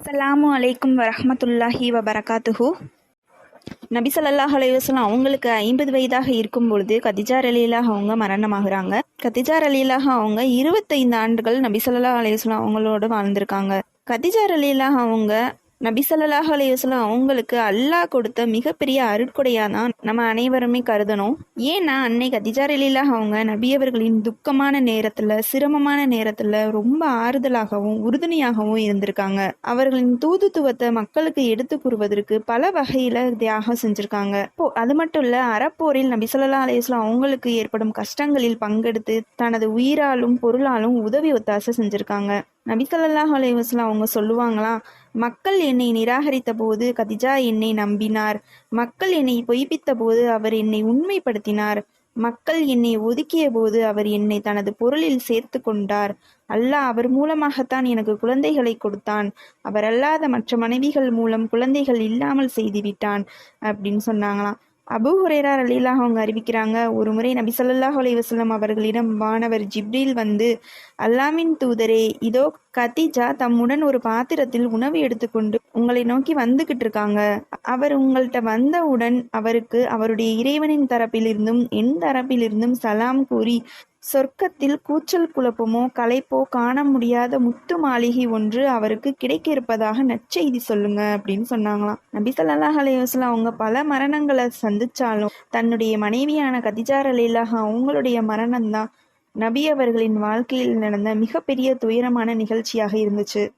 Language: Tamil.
அஸ்லாமு அலைக்கும் வரஹ்மத்துல்லாஹி வபரகாத்துஹு. நபி சல்லாஹ் அலைஹி அவங்களுக்கு ஐம்பது வயதாக இருக்கும் பொழுது கதிஜா அலிலாக அவங்க மரணமாகிறாங்க. கதிஜா அலிலாக அவங்க இருபத்தைந்து ஆண்டுகள் நபி ஸல்லல்லாஹு அலைஹி அவங்களோட வாழ்ந்திருக்காங்க. கதிஜா அலிலாக அவங்க நபி ஸல்லல்லாஹு அலைஹி அவங்களுக்கு அல்லாஹ் கொடுத்த மிகப்பெரிய அருட்கொடையாக தான் நம்ம அனைவருமே கருதணும். ஏன்னா அன்னை கதிஜா ரலீலாக அவங்க நபியவர்களின் துக்கமான நேரத்தில் சிரமமான நேரத்தில் ரொம்ப ஆறுதலாகவும் உறுதுணையாகவும் இருந்திருக்காங்க. அவர்களின் தூதுத்துவத்தை மக்களுக்கு எடுத்து கூறுவதற்கு பல வகையில் தியாகம் செஞ்சுருக்காங்க. இப்போ அது மட்டும் இல்லை அறப்போரில் நபி ஸல்லல்லாஹு அலைஹி அவங்களுக்கு ஏற்படும் கஷ்டங்களில் பங்கெடுத்து தனது உயிராலும் பொருளாலும் உதவி ஒத்தாசை செஞ்சுருக்காங்க. நபி அலைவாஸ்லாம் அவங்க சொல்லுவாங்களாம் மக்கள் என்னை நிராகரித்த போது கதிஜா என்னை நம்பினார். மக்கள் என்னை பொய்ப்பித்த போது அவர் என்னை உண்மைப்படுத்தினார். மக்கள் என்னை ஒதுக்கிய போது அவர் என்னை தனது பொருளில் சேர்த்து கொண்டார். அல்லாஹ் அவர் மூலமாகத்தான் எனக்கு குழந்தைகளை கொடுத்தான். அவர் அல்லாத மற்ற மனைவிகள் மூலம் குழந்தைகள் இல்லாமல் செய்துவிட்டான். அப்படின்னு சொன்னாங்களாம். அபு ஹுரேரா அலிலாக அவங்க அறிவிக்கிறாங்க ஒரு முறை நபி ஸல்லல்லாஹு அலைவசல்லம் அவர்களிடம் வானவர் ஜிப்ரில் வந்து அல்லாமின் தூதரே இதோ கத்திஜா தம்முடன் ஒரு பாத்திரத்தில் உணவு எடுத்துக்கொண்டு உங்களை நோக்கி வந்துகிட்டு இருக்காங்க. அவர் உங்கள்கிட்ட வந்தவுடன் அவருக்கு அவருடைய இறைவனின் தரப்பிலிருந்தும் என் தரப்பிலிருந்தும் சலாம் கூறி சொர்க்கத்தில் கூச்சல் குழப்பமோ களைப்போ காண முடியாத முத்து மாளிகை ஒன்று அவருக்கு கிடைக்க இருப்பதாக நற்செய்தி சொல்லுங்க அப்படின்னு சொன்னாங்களாம். நபி ஸல்லல்லாஹு அலைஹி அவங்க பல மரணங்களை சந்திச்சாலும் தன்னுடைய மனைவியான கதிஜார் அலிலாக அவங்களுடைய மரணம்தான். நபி அவர்களின் வாழ்க்கையில் நடந்த மிகப்பெரிய துயரமான நிகழ்ச்சியாக இருந்துச்சு.